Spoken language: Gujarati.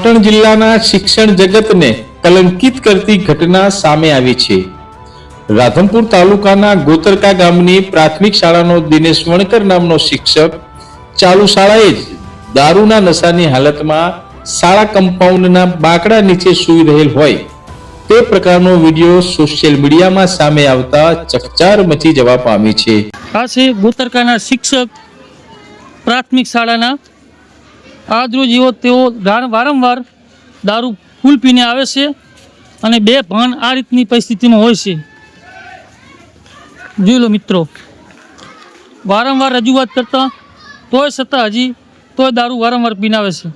પાટણ જિલ્લાના શિક્ષણ જગતને કલંકિત કરતી ઘટના સામે આવી છે. રાધનપુર તાલુકાના ગોતરકા ગામની પ્રાથમિક શાળાનો દિનેશ વણકર નામનો શિક્ષક ચાલુ શાળાએ જ દારૂના નશાની હાલતમાં શાળા કમ્પાઉન્ડના બાકડા નીચે સૂઈ રહેલ હોય. તે પ્રકારનો વીડિયો સોશિયલ મીડિયામાં સામે આવતા ચકચાર મચી જવા પામી છે. આ છે ગોતરકાના શિક્ષક પ્રાથમિક શાળાના જેવો તેઓ વારંવાર દારૂ ફૂલ પીને આવે છે અને બે ભાન આ રીતની પરિસ્થિતિમાં હોય છે. જોઈ લો મિત્રો, વારંવાર રજૂઆત કરતાં તોય છતાં હજી તોય દારૂ વારંવાર પીને આવે છે.